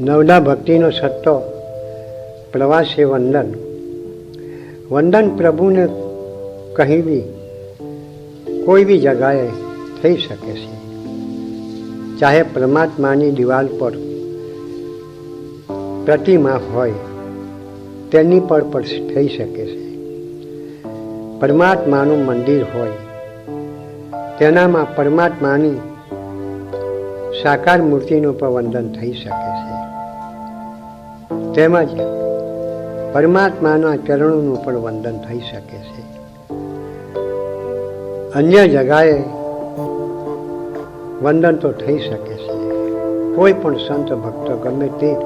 નવડા ભક્તિનો સત્તો પ્રવાસે વંદન. વંદન પ્રભુને કહી બી કોઈ બી જગાએ થઈ શકે છે. ચાહે પરમાત્માની દિવાલ પર પ્રતિમા હોય, તેની પર પણ થઈ શકે છે. પરમાત્માનું મંદિર હોય, તેનામાં પરમાત્માની સાકાર મૂર્તિનું પણ વંદન થઈ શકે છે. તેમજ પરમાત્માના ચરણોનું પણ વંદન થઈ શકે છે. અન્ય જગાએ વંદન તો થઈ શકે છે. કોઈ પણ સંત ભક્તો ગમે તે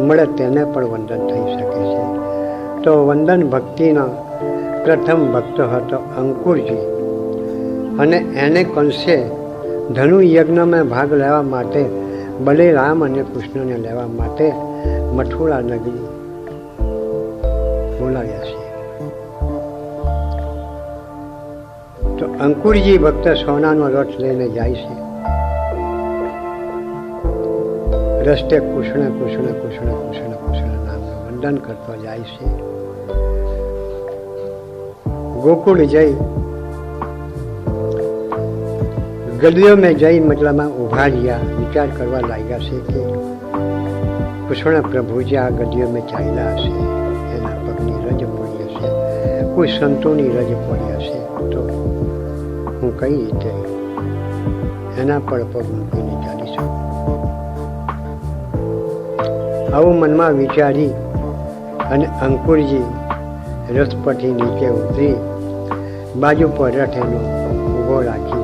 મળે તેને પણ વંદન થઈ શકે છે. તો વંદન ભક્તિનો પ્રથમ ભક્ત હતો અંકુરજી. અને એને કંસે ધનુ યજ્ઞમાં ભાગ લેવા માટે, બલિરામ અને કૃષ્ણને લેવા માટે મથુરા નગરી બોલાવ્યા છે. તો અંકુરજી ભક્ત સોનાનો રથ લઈને જાય છે. રસ્તે કૃષ્ણ કૃષ્ણ કૃષ્ણ કૃષ્ણ કૃષ્ણ નામનું વંદન કરતો જાય છે. ગોકુળ જઈ ગલીઓ મેં જઈ મતલબમાં ઊભા રહ્યા, વિચાર કરવા લાગ્યા છે કે કૃષ્ણ પ્રભુજી આ ગલીઓ મેં ચાલ્યા હશે, એના પગની રજ પડી હશે, કોઈ સંતોની રજ પડી હશે, તો હું કઈ રીતે એના પર પગ મૂકીને ચાલી શકું? આવું મનમાં વિચારી અને અંકુરજી રથપટી નીચે ઉતરી, બાજુ પર રથ એનો ઊભો રાખી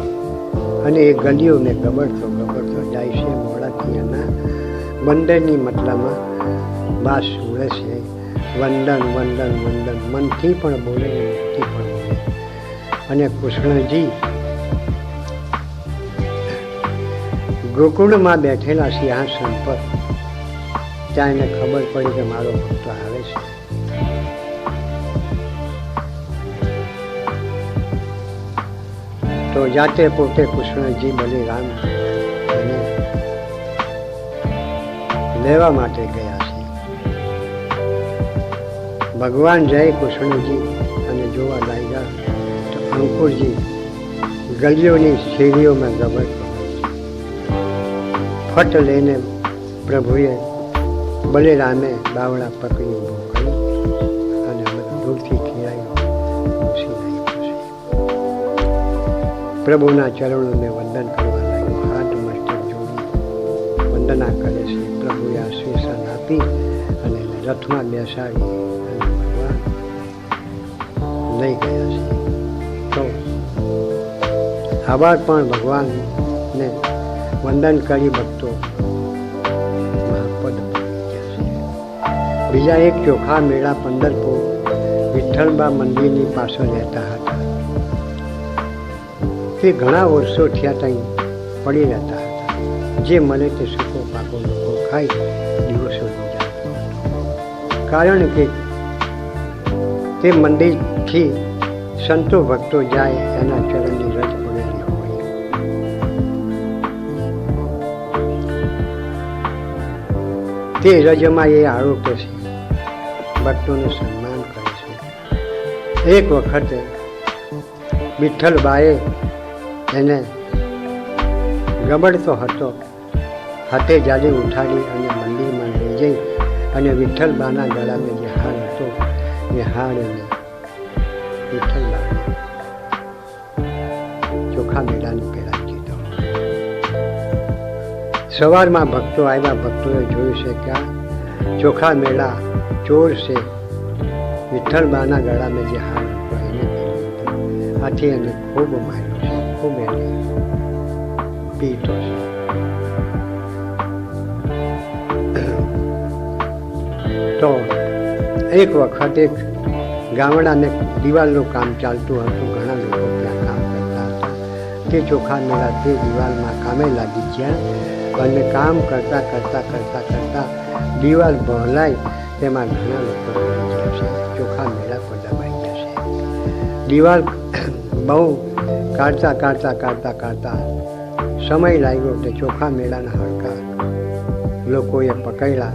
અને એ ગલીઓને ગબડતો ગબડતો જાય છે મોડાથી એના બંદરની મતલામાં બાસ ઉડે છે. વંદન વંદન વંદન. મનથી પણ બોલે ને મુખથી પણ બોલે. અને કૃષ્ણજી ગોકુળમાં બેઠેલા સિંહાસન પર ત્યાં એને ખબર પડી કે મારો ભક્ત આવે છે. તો જાતે પોતે કૃષ્ણજી બલિરામ લેવા માટે ગયા છે. ભગવાન જય કૃષ્ણજી અને જોવા લાગ્યા તો અંકુરજી ગલીઓની સીડીઓમાં ગબર ફટ લઈને પ્રભુએ બલિરામે બાવળા પકડી ઊભો કર્યો અને દૂરથી છે પ્રભુના ચરણોને વંદન કરવા લાગ્યો. હાથ મસ્તક જોડી વંદના કરે છે. પ્રભુએ આશ્વાસન આપી અને રથમાં બેસાડી અને ભગવાન લઈ ગયા છે. તો આવા પણ ભગવાનને વંદન કરી ભક્તો બીજા એક ચોખા મેળા પંદરપુર વિઠ્ઠલબા મંદિરની પાછળ રહેતા હતા. તે ઘણા વર્ષો થયા ત્યાં પડી રહેતા હતા. જે મળે તે સૂકો પાકો લોકો ખાઈ દિવસો કારણ કે તે મંદિરથી સંતો ભક્તો જાય, એના ચરણની રજ પડેલી હોય. તે રજમાં એ આરોપે છે, ભક્તોનું સન્માન કરે છે. એક વખતે વિઠ્ઠલબાએ એને ગબડતો હતો. હાથે જાડી ઉઠાડી અને મંદિરમાં લઈ જઈ અને વિઠ્ઠલબાના ગળામાં જે હાર હતો, એ હાર એને વિઠ્ઠલબાને ચોખા મેળાને પહેલા દીધો. સવારમાં ભક્તો આવ્યા, ભક્તોએ જોયું છે કે ચોખા મેળા ચોર છે. વિઠ્ઠલબાના ગળામાં જે હાર હતો, એને આથી એને ખૂબ માર્યો છે. ખૂબ એને તો, એક વખત એક ગામડાને દિવાલનું કામ ચાલતું હતું, ઘણા લોકો ત્યાં કામ કરતા હતા. તે ચોખા મેળા તે દિવાલમાં કામે લાગી ગયા અને કામ કરતા કરતા કરતા કરતા દિવાલ બહલાય તેમાં ઘણા લોકો ચોખા મેળા પર દબાઈ જશે દિવાલ બહુ કાઢતા કાઢતા કાઢતા કાઢતા સમય લાગ્યો તે ચોખા મેળાના હડકા. લોકોએ પકડ્યા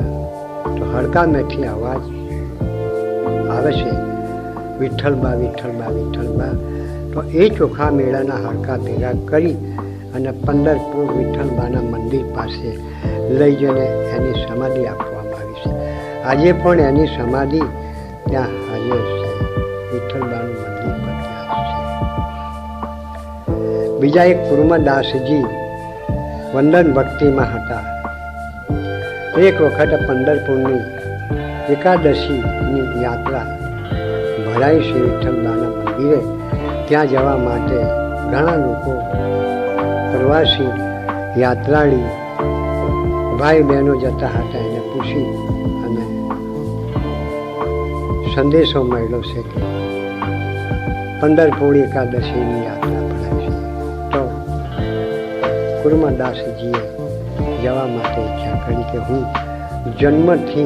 તો હડકા મેથી અવાજ આવે છે વિઠ્ઠલબા વિઠ્ઠલબા વિઠ્ઠલબા તો એ ચોખા મેળાના હડકા ભેગા કરી અને પંદરપુર વિઠ્ઠલબાના મંદિર પાસે લઈ જઈને એની સમાધિ આપવામાં આવી છે. આજે પણ એની સમાધિ ત્યાં હાજર છે. વિઠ્ઠલબાનું મંદિર છે બીજા એક કુર્મદાસજી વંદન ભક્તિમાં હતા. એક વખત પંદરપુરની એકાદશીની યાત્રા ભરાઈ શ્રી વિઠ્ઠલદાના મંદિરે ત્યાં જવા માટે ઘણા લોકો પ્રવાસી યાત્રાળી ભાઈ બહેનો જતા હતા એને પૂછી અને સંદેશો મળ્યો છે કે પંદરપુર એકાદશીની યાત્રા કુર્મદાસજીએ જવા માટે ઈચ્છા કરી કે હું જન્મથી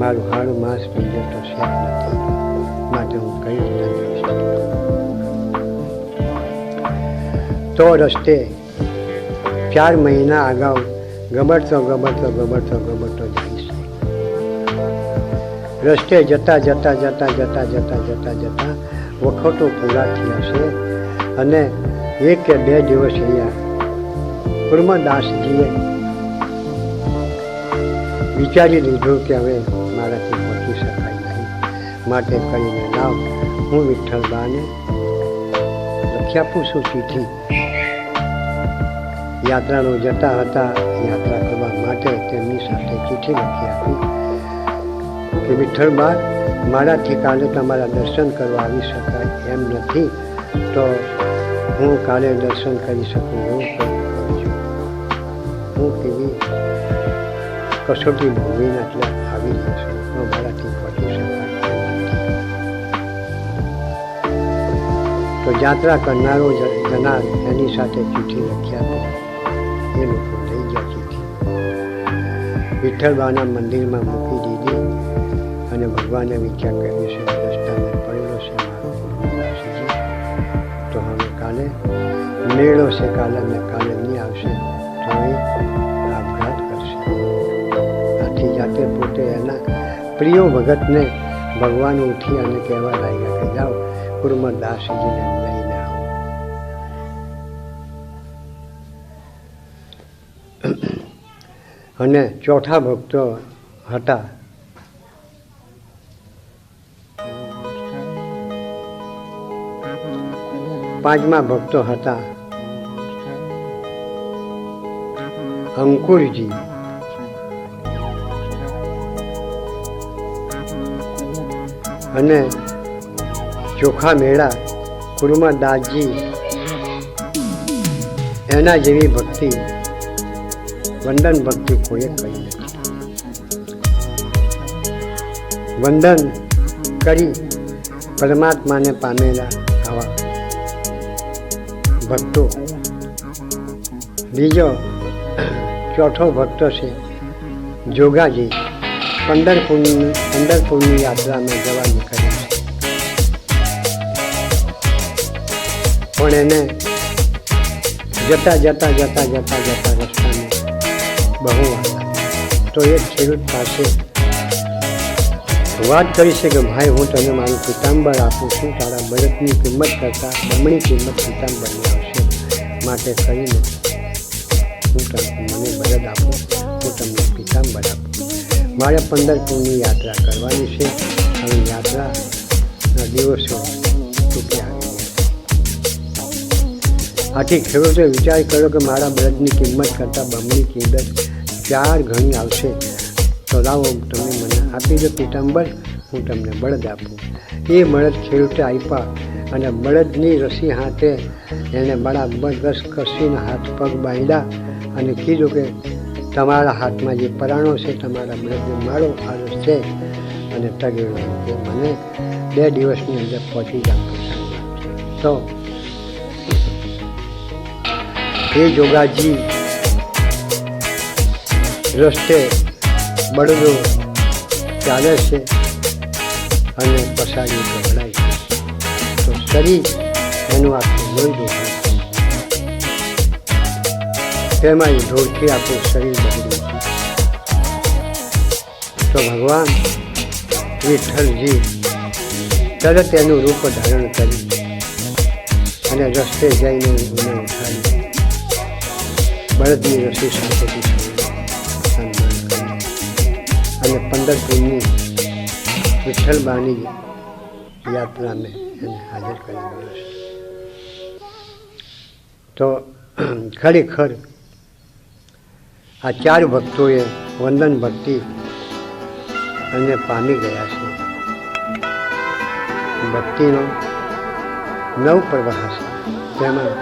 મારું હાડું માંસ પીજે તો છે માટે હું કઈ રીતે તો રસ્તે ચાર મહિના અગાઉ ગબડતો ગબડતો ગબડતો ગબડતો જાય છે રસ્તે જતા જતા જતા જતા જતા જતા જતા વખતો પૂરા થયા છે અને એક કે બે દિવસ રહ્યા કુર્મદાસજીએ વિચારી લીધું કે હવે મારાથી પહોંચી શકાય નહીં. માટે કરીને લાવ, હું વિઠ્ઠલબાને લખી આપું છું ચીઠી યાત્રાનો જતા હતા, યાત્રા કરવા માટે તેમની સાથે ચીઠી લખી આપી કે, વિઠ્ઠલબા, મારાથી કાલે તમારા દર્શન કરવા આવી શકાય એમ નથી, તો હું કાલે દર્શન કરી શકું એવું કસોટી ભૂમિને એટલે આવી જશે તો મારાથી શકાય તો યાત્રા કરનારો જનાર એની સાથે ચીઠી લખ્યા એ લોકો લઈ ગયા ચીઠી વિઠ્ઠલબાના મંદિરમાં મૂકી દીધી અને ભગવાને વિચાર કર્યો છે કે પડેલો છે મારો તો હવે કાલે મેળો છે કાલે ને કાલે નહીં આવશે તો એ પોતે એના પ્રિય ભગતને ભગવાન ઉઠી અને કહેવા લાગ્યા કે જાઓ કુર્મદાસજીને લઈને આવો અને ચોથા ભક્તો હતા. પાંચમા ભક્તો હતા. અંકુરજી. અને ચોખા મેળા કુર્માદાસજી એના જેવી ભક્તિ, વંદન ભક્તિ કોઈએ કરી નથી. વંદન કરી પરમાત્માને પામેલા આવા ભક્તો. બીજો ચોથો ભક્તો છે જોગાજી. પંદરપુરની પંદરપુરની યાત્રામાં જવા નીકળ્યા છે. પણ એને જતા જતા જતા જતા જતા રસ્તાને બહુ તો એક ખેડૂત પાસે વાત કરી છે કે, ભાઈ, હું તને મારું પિતાંબર આપું છું. તારા બળદની કિંમત કરતાં બમણી કિંમત પિતાંબરની આવશે માટે કરીને હું તમને મને બળદ આપું હું તમને પિતાંબર આપું મારે પંદર પૂરની યાત્રા કરવાની છે. હવે યાત્રાના દિવસો આથી ખેડૂતે વિચાર કર્યો કે મારા બળદની કિંમત કરતાં બમણી કિંમત ચાર ઘણી આવશે. તો લાવો તમે મને આપી દો પીતાંબર, હું તમને બળદ આપું. એ બળદ ખેડૂતે આપ્યા અને બળદની રસી હાથે એણે બરાબર રસ કસીને હાથ પગ બાંધ્યા અને કીધું કે તમારા હાથમાં જે પરાણો છે, તમારા મૃત્યુ મારો આ છે અને તગેડો કે મને બે દિવસની અંદર પહોંચી જાવ તો એ જોગાજી, રસ્તે બળદો ચાલે છે અને પસારી ગભરાય છે. તો શરીર એનું આખું લોહી દોડે તેમાં ઢોળથી આપણું શરીર બગડ્યું તો ભગવાન વિઠ્ઠલજી તરત એનું રૂપ ધારણ કરી અને રસ્તે જઈને એને ઉઠાડી બળદની રસી સાથેથી કર્યું. અને પંદરપુરની વિઠ્ઠલબાની મેં એને હાજર કરી. તો ખરેખર આ ચાર ભક્તોએ વંદન ભક્તિ અને પામી ગયા છે. ભક્તિનો નવ પ્રવાહ છે. તેમાં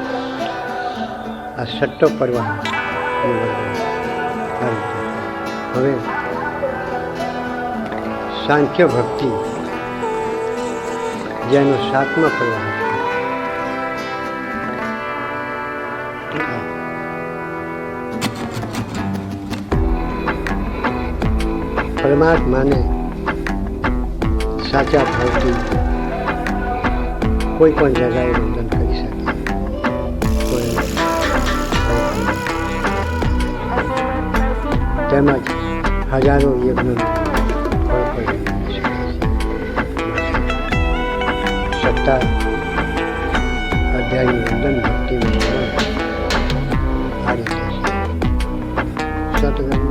આ છઠ્ઠો પ્રવાહ હવે સાંખ્ય ભક્તિ જેનો સાતમા પ્રવાહ છે. પરમાત્માને સાચા ભાવથી કોઈ પણ જગાએ વંદન કરી શકે. તેમજ હજારો છે સત્તા અધ્યાયની વંદન ભક્તિનું આ રીતે છે સતગુરુ